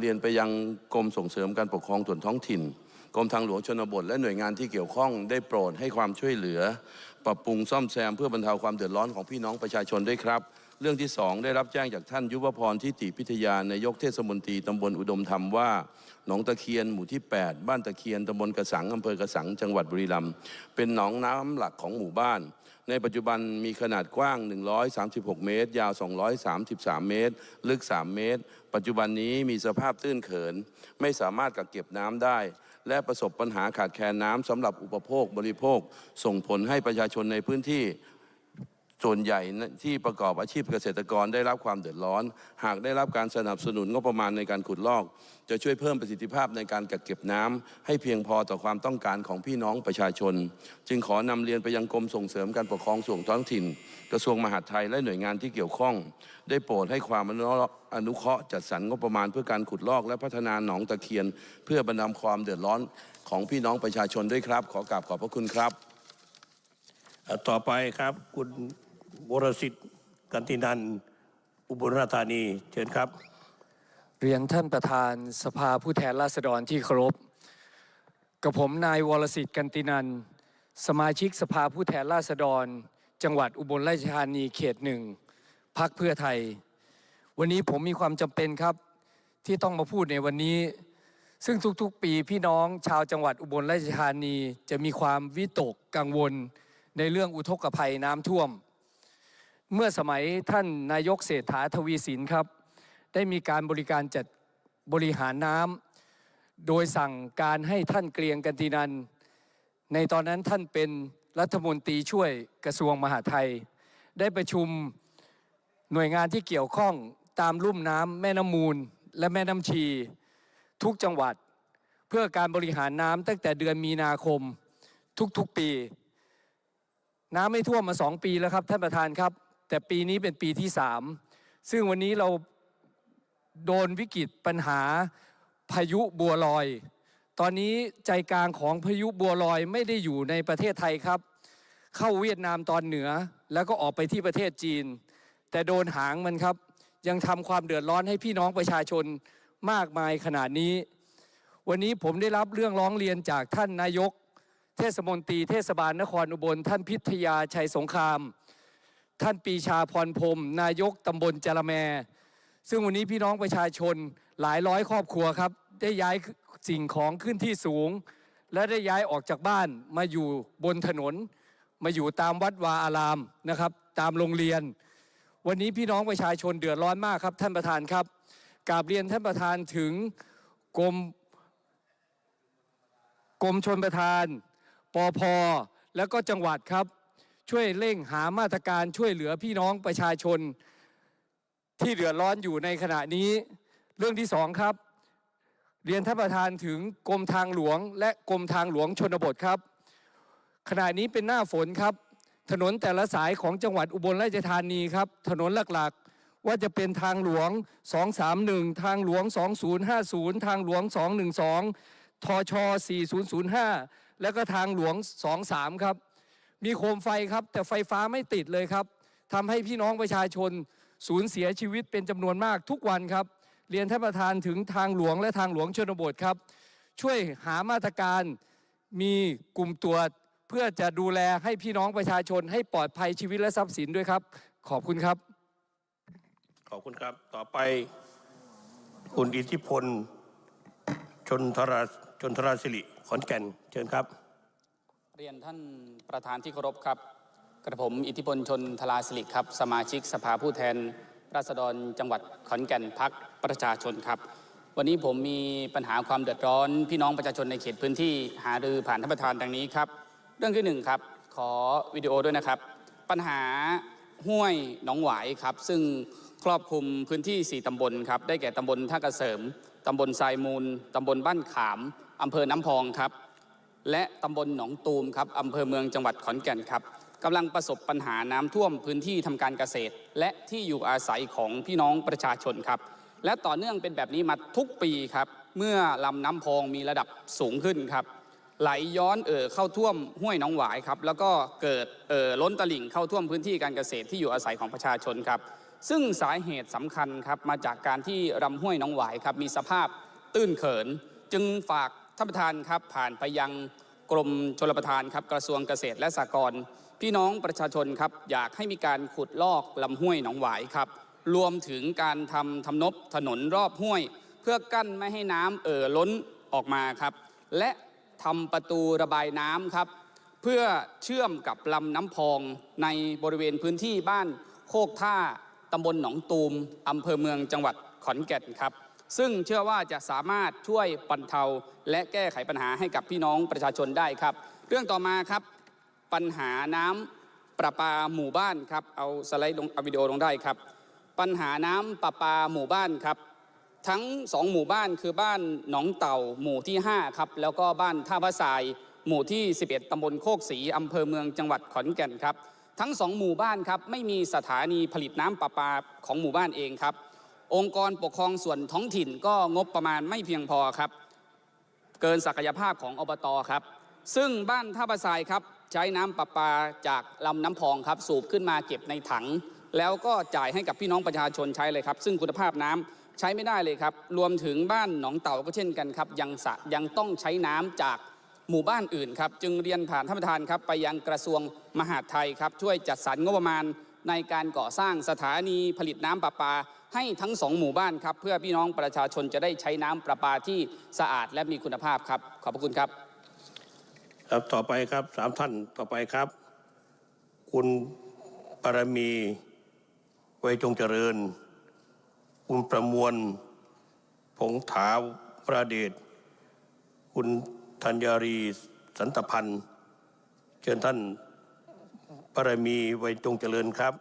เรียนไปยังกรมส่งเสริมการปกครองส่วนท้องถิ่นกรมทางหลวงชนบทและหน่วยงานที่เกี่ยวข้องได้โปรดให้ความช่วยเหลือ ปรับปรุงซ่อมแซมเพื่อบรรเทาความเดือดร้อนของพี่น้องประชาชนด้วยครับ เรื่องที่สองได้รับแจ้งจากท่านยุวพรทิติพิทยานายกเทศมนตรีตำบลอุดมธรรมว่า หนองตะเคียนหมู่ที่ 8 บ้านตะเคียนตำบลกระสังอำเภอกระสังจังหวัดบุรีรัมย์เป็นหนองน้ำหลักของหมู่บ้าน ในปัจจุบันมีขนาดกว้าง 136 เมตร ยาว 233 เมตร ลึก 3 เมตร ปัจจุบันนี้มีสภาพตื้นเขิน ไม่สามารถกักเก็บน้ำได้ และประสบปัญหาขาดแคลนน้ำสำหรับอุปโภคบริโภค ส่งผลให้ประชาชนในพื้นที่ ส่วนใหญ่ที่ประกอบอาชีพเกษตรกรได้รับความเดือดร้อน หากได้รับการสนับสนุนงบประมาณในการขุดลอก จะช่วยเพิ่มประสิทธิภาพในการกักเก็บน้ำให้เพียงพอต่อความต้องการของพี่น้องประชาชน จึงขอนำเรียนไปยังกรมส่งเสริมการปกครองส่วนท้องถิ่น กระทรวงมหาดไทยและหน่วยงานที่เกี่ยวข้อง ได้โปรดให้ความอนุเคราะห์จัดสรรงบประมาณเพื่อการขุดลอกและพัฒนาหนองตะเคียน เพื่อบรรเทาความเดือดร้อนของพี่น้องประชาชนด้วยครับ ขอกราบขอบพระคุณครับ ต่อไปครับคุณ วรสิทธิ์กันตินันอุบลราชธานีเชิญครับ เรียนท่านประธานสภาผู้แทนราษฎรที่เคารพกับผมนายวรสิทธิ์กันตินันสมาชิกสภาผู้แทนราษฎร จังหวัดอุบลราชธานีเขตหนึ่งพักเพื่อไทย วันนี้ผมมีความจำเป็นครับที่ต้องมาพูดในวันนี้ ซึ่งทุกๆปีพี่น้องชาวจังหวัดอุบลราชธานีจะมีความวิตกกังวลในเรื่องอุทกภัยน้ำท่วม เมื่อสมัยท่านนายกเศรษฐาทวีสินครับ ได้มีการบริการจัดบริหารน้ำโดยสั่งการให้ท่านเกรียงกันตินัน ในตอนนั้นท่านเป็นรัฐมนตรีช่วยกระทรวงมหาดไทย ได้ประชุมหน่วยงานที่เกี่ยวข้องตามลุ่มน้ำแม่น้ำมูลและแม่น้ำชี ทุกจังหวัด เพื่อการบริหารน้ำตั้งแต่เดือนมีนาคมทุกๆปี น้ำไม่ท่วมมาสองปีแล้วครับท่านประธานครับ แต่ปีนี้เป็นปีที่สามซึ่งวันนี้เราโดนวิกฤตปัญหาพายุบัวลอย ตอนนี้ใจกลางของพายุบัวลอยไม่ได้อยู่ในประเทศไทยครับ เข้าเวียดนามตอนเหนือแล้วก็ออกไปที่ประเทศจีน แต่โดนหางมันครับ ยังทำความเดือดร้อนให้พี่น้องประชาชนมากมายขนาดนี้ วันนี้ผมได้รับเรื่องร้องเรียนจากท่านนายก เทศมนตรีเทศบาลนครอุบลท่านพิทยาชัยสงคราม ท่านปีชาพรพรมนายกตำบลจระแม ซึ่งวันนี้พี่น้องประชาชนหลายร้อยครอบครัวครับ ได้ย้ายสิ่งของขึ้นที่สูง และได้ย้ายออกจากบ้านมาอยู่บนถนน มาอยู่ตามวัดวาอารามนะครับ ตามโรงเรียน วันนี้พี่น้องประชาชนเดือดร้อนมากครับ ท่านประธานครับกราบเรียนท่านประธานถึงกรมกรมชนประทานปอพแล้วก็จังหวัดครับ ช่วยเร่งหามาตรการช่วยเหลือพี่น้องประชาชนที่เดือดร้อนอยู่ในขณะนี้ เรื่องที่สองครับ เรียนท่านประธานถึงกรมทางหลวง และกรมทางหลวงชนบทครับ ขณะนี้เป็นหน้าฝนครับ ถนนแต่ละสายของจังหวัดอุบลราชธานีครับ ถนนหลักๆว่าจะเป็นทางหลวง 231 ทางหลวง 2050 ทางหลวง 212 ทช 4005 แล้วก็ทางหลวง 23 ครับ มีโคมไฟครับ แต่ไฟฟ้าไม่ติดเลยครับทำให้พี่น้องประชาชนสูญเสียชีวิตเป็นจำนวนมากทุกวันครับ เรียนท่านประธานถึงทางหลวงและทางหลวงชนบทครับ ช่วยหามาตรการมีกลุ่มตรวจเพื่อจะดูแลให้พี่น้องประชาชนให้ปลอดภัยชีวิตและทรัพย์สินด้วยครับ ขอบคุณครับ ขอบคุณครับ ต่อไป คุณอิทธิพล ชนทราชนทราสิริขอนแก่น เชิญครับ เรียนท่านประธานที่เคารพครับ กระผมอิทธิพลชนทลาสิริครับ สมาชิกสภาผู้แทน ราษฎรจังหวัดขอนแก่นพักประชาชนครับ วันนี้ผมมีปัญหาความเดือดร้อน พี่น้องประชาชนในเขตพื้นที่หารือผ่านท่านประธานดังนี้ครับ เรื่องที่หนึ่งครับขอวิดีโอด้วยนะครับ ปัญหาห้วยหนองหวายครับ ซึ่งครอบคลุมพื้นที่ 4 ตำบลครับ ได้แก่ตำบลท่ากระเสริม ตำบลทรายมูล ตำบลบ้านขาม อำเภอน้ำพองครับ และตำบลหนองตูมครับอำเภอเมืองจังหวัดขอนแก่นครับกำลังประสบปัญหาน้ำท่วมพื้นที่ทำการเกษตร และที่อยู่อาศัยของพี่น้องประชาชนครับ และต่อเนื่องเป็นแบบนี้มาทุกปีครับ เมื่อลำน้ำพองมีระดับสูงขึ้นครับ ไหลย้อนเอ่อเข้าท่วมห้วยหนองหวายครับ แล้วก็เกิดเอ่อล้นตลิ่งเข้าท่วมพื้นที่การเกษตรที่อยู่อาศัยของประชาชนครับ ซึ่งสาเหตุสำคัญครับมาจากการที่ลำห้วยหน้องหวายครับมีสภาพตื้นเขิน จึงฝาก ท่านประธานครับผ่านไปยังกรมชลประทานครับกระทรวงเกษตรและสหกรณ์พี่น้องประชาชนครับอยากให้มีการขุดลอกลำห้วยหนองหวายครับ รวมถึงการทำทำนบถนนรอบห้วย เพื่อกั้นไม่ให้น้ำเอ่อล้นออกมาครับ และทำประตูระบายน้ำครับ เพื่อเชื่อมกับลำน้ำพองในบริเวณพื้นที่บ้านโคกท่าตำบลหนองตูมอำเภอเมืองจังหวัดขอนแก่นครับ ซึ่งเชื่อว่าจะสามารถช่วยบรรเทา และแก้ไขปัญหาให้กับพี่น้องประชาชนได้ครับ เรื่องต่อมาครับปัญหาน้ำประปาหมู่บ้านครับเอาสไลด์ลงเอาวิดีโอลงได้ครับ ปัญหาน้ำประปาหมู่บ้านครับ ทั้งสองหมู่บ้านคือบ้านหนองเต่าหมู่ที่5ครับแล้วก็บ้านท่าพระทรายหมู่ที่ 11ตำบลโคกศรีอำเภอเมืองจังหวัดขอนแก่นครับ ทั้งสองหมู่บ้านครับไม่มีสถานีผลิตน้ำประปาของหมู่บ้านเองครับ องค์กรปกครองส่วนท้องถิ่นก็งบประมาณไม่เพียงพอครับ เกินศักยภาพของอบตครับ ซึ่งบ้านท่าประทรายครับใช้น้ำประปาจากลำน้ำพองครับ สูบขึ้นมาเก็บในถัง แล้วก็จ่ายให้กับพี่น้องประชาชนใช้เลยครับ ซึ่งคุณภาพน้ำใช้ไม่ได้เลยครับ รวมถึงบ้านหนองเต่าก็เช่นกันครับ ยังสะยังต้องใช้น้ำจากหมู่บ้านอื่นครับ จึงเรียนผ่านท่านประธานครับไปยังกระทรวงมหาดไทยครับ ช่วยจัดสรรงบประมาณในการก่อสร้างสถานีผลิตน้ำประปา ให้ทั้งสองหมู่บ้านครับ เพื่อพี่น้องประชาชนจะได้ใช้น้ำประปาที่สะอาดและมีคุณภาพครับ ขอบพระคุณครับ ครับต่อไปครับสามท่านต่อไปครับ คุณปรมีไวยจงเจริญ คุณประมวล ผงถาวประเดชคุณธัญญารีสันตพันธ์ เชิญท่านปรมีไวยจงเจริญครับ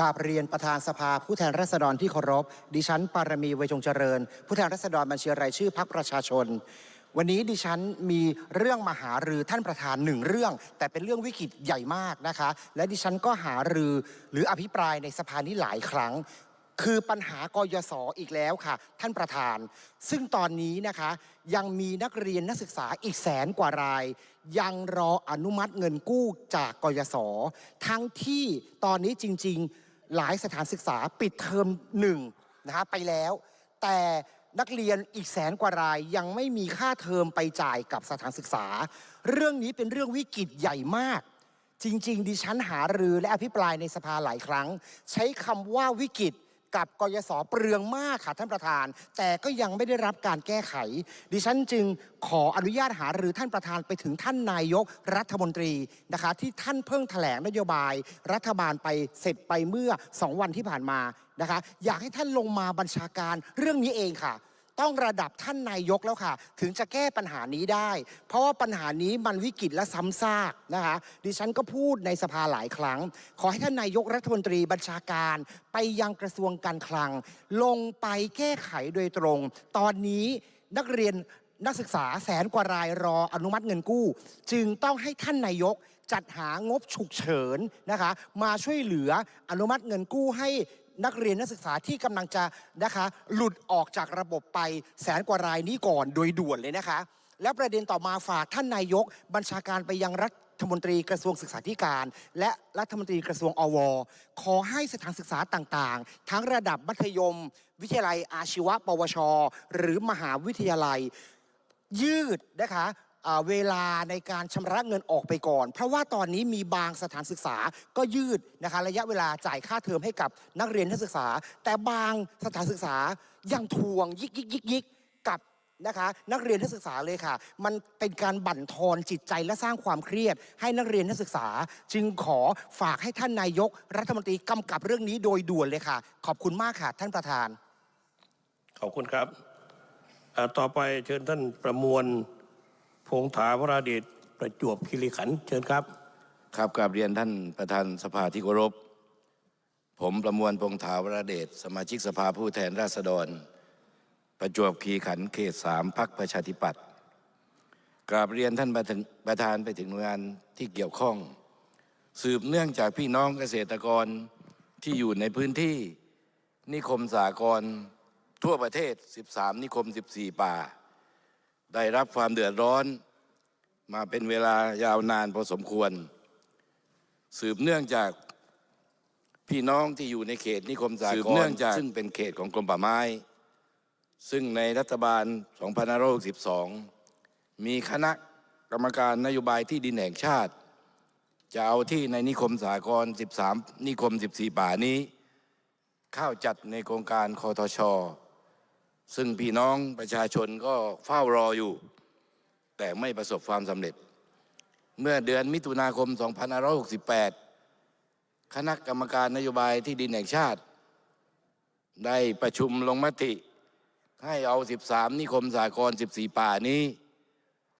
กราบเรียนประธานสภาผู้แทนราษฎรที่เคารพ ดิฉันปารมีไวยจงเจริญ ผู้แทนราษฎรบัญชีรายชื่อพักประชาชน วันนี้ดิฉันมีเรื่องมาหารือท่านประธานหนึ่งเรื่อง แต่เป็นเรื่องวิกฤตใหญ่มากนะคะ และดิฉันก็หารือหรืออภิปรายในสภานี้หลายครั้ง คือปัญหากยศอีกแล้วค่ะ ท่านประธาน ซึ่งตอนนี้นะคะยังมีนักเรียนนักศึกษาอีกแสนกว่าราย ยังรออนุมัติเงินกู้จากกยศทั้งที่ตอนนี้จริง ๆ หลายสถานศึกษาปิดเทอมหนึ่งนะฮะไปแล้ว แต่นักเรียนอีกแสนกว่ารายยังไม่มีค่าเทอมไปจ่ายกับสถานศึกษา เรื่องนี้เป็นเรื่องวิกฤตใหญ่มาก จริง ๆ ดิฉันหารือและอภิปรายในสภาหลายครั้ง ใช้คำว่าวิกฤต กับกยศเปลืองมากค่ะท่านประธาน แต่ก็ยังไม่ได้รับการแก้ไข ดิฉันจึงขออนุญาตหาหรือท่านประธานไปถึงท่านนายกรัฐมนตรีนะคะที่ท่านเพิ่งแถลงนโยบาย รัฐบาลไปเสร็จไปเมื่อสองวันที่ผ่านมานะคะอยากให้ท่านลงมาบัญชาการเรื่องนี้เองค่ะ ต้องระดับท่านนายกแล้วค่ะ ถึงจะแก้ปัญหานี้ได้ เพราะว่าปัญหานี้มันวิกฤตและซ้ำซากนะคะดิฉันก็พูดในสภาหลายครั้ง ขอให้ท่านนายกรัฐมนตรีบัญชาการไปยังกระทรวงการคลัง ลงไปแก้ไขโดยตรง ตอนนี้นักเรียนนักศึกษาแสนกว่ารายรออนุมัติเงินกู้ จึงต้องให้ท่านนายกจัดหางบฉุกเฉินนะคะมาช่วยเหลืออนุมัติเงินกู้ให้ นักเรียนนักศึกษาที่กำลังจะนะคะหลุดออกจากระบบไปแสนกว่ารายนี้ก่อนโดยด่วนเลยนะคะ แล้วประเด็นต่อมาฝากท่านนายก บัญชาการไปยังรัฐมนตรีกระทรวงศึกษาธิการ และรัฐมนตรีกระทรวงอว ขอให้สถานศึกษาต่างๆ ทั้งระดับมัธยม วิทยาลัยอาชีวะ ปวช หรือมหาวิทยาลัย ยืดนะคะ เวลาในการชำระเงินออกไปก่อน เพราะว่าตอนนี้มีบางสถานศึกษาก็ยืดนะคะระยะเวลาจ่ายค่าเทอมให้กับนักเรียนนักศึกษา แต่บางสถานศึกษายังทวงยิกยิกยิกยิกกับนะคะนักเรียนนักศึกษาเลยค่ะ มันเป็นการบั่นทอนจิตใจและสร้างความเครียด ให้นักเรียนนักศึกษา จึงขอฝากให้ท่านนายก รัฐมนตรีกำกับเรื่องนี้โดยด่วนเลยค่ะ ขอบคุณมากค่ะท่านประธาน ขอบคุณครับต่อไปเชิญท่านประมวล พงถาวราเดชประจวบคีรีขันธ์เชิญครับ ครับกราบเรียนท่านประธานสภาที่เคารพ ผมประมวลพงษ์ถาวรเดชสมาชิกสภาผู้แทนราษฎร ประจวบคีรีขันธ์เขตสามพักประชาธิปัตย์กราบเรียนท่านประธานประธานไปถึงหน่วยงานที่เกี่ยวข้อง สืบเนื่องจากพี่น้องเกษตรกรที่อยู่ในพื้นที่นิคมสากรทั่วประเทศ 13 นิคม 14 ป่า ได้รับความเดือดร้อนมาเป็นเวลายาวนานพอสมควร สืบเนื่องจากพี่น้องที่อยู่ในเขตนิคมสากสืบรเนื่องจากซึ่งเป็นเขตของกรมป่าไม้ ซึ่งในรัฐบาล 2562 มีคณะกรรมการนโยบายที่ดินแห่งชาติ จะเอาที่ในนิคมสากร13 นิคม 14 ป่านี้ เข้าจัดในโครงการคอทช ซึ่งพี่น้องประชาชนก็เฝ้ารออยู่ แต่ไม่ประสบความสำเร็จ เมื่อเดือนมิถุนาคม 2568 คณะกรรมการนโยบายที่ดินแห่งชาติ ได้ประชุมลงมติ ให้เอา 13 นิคมสากร 14 ป่านี้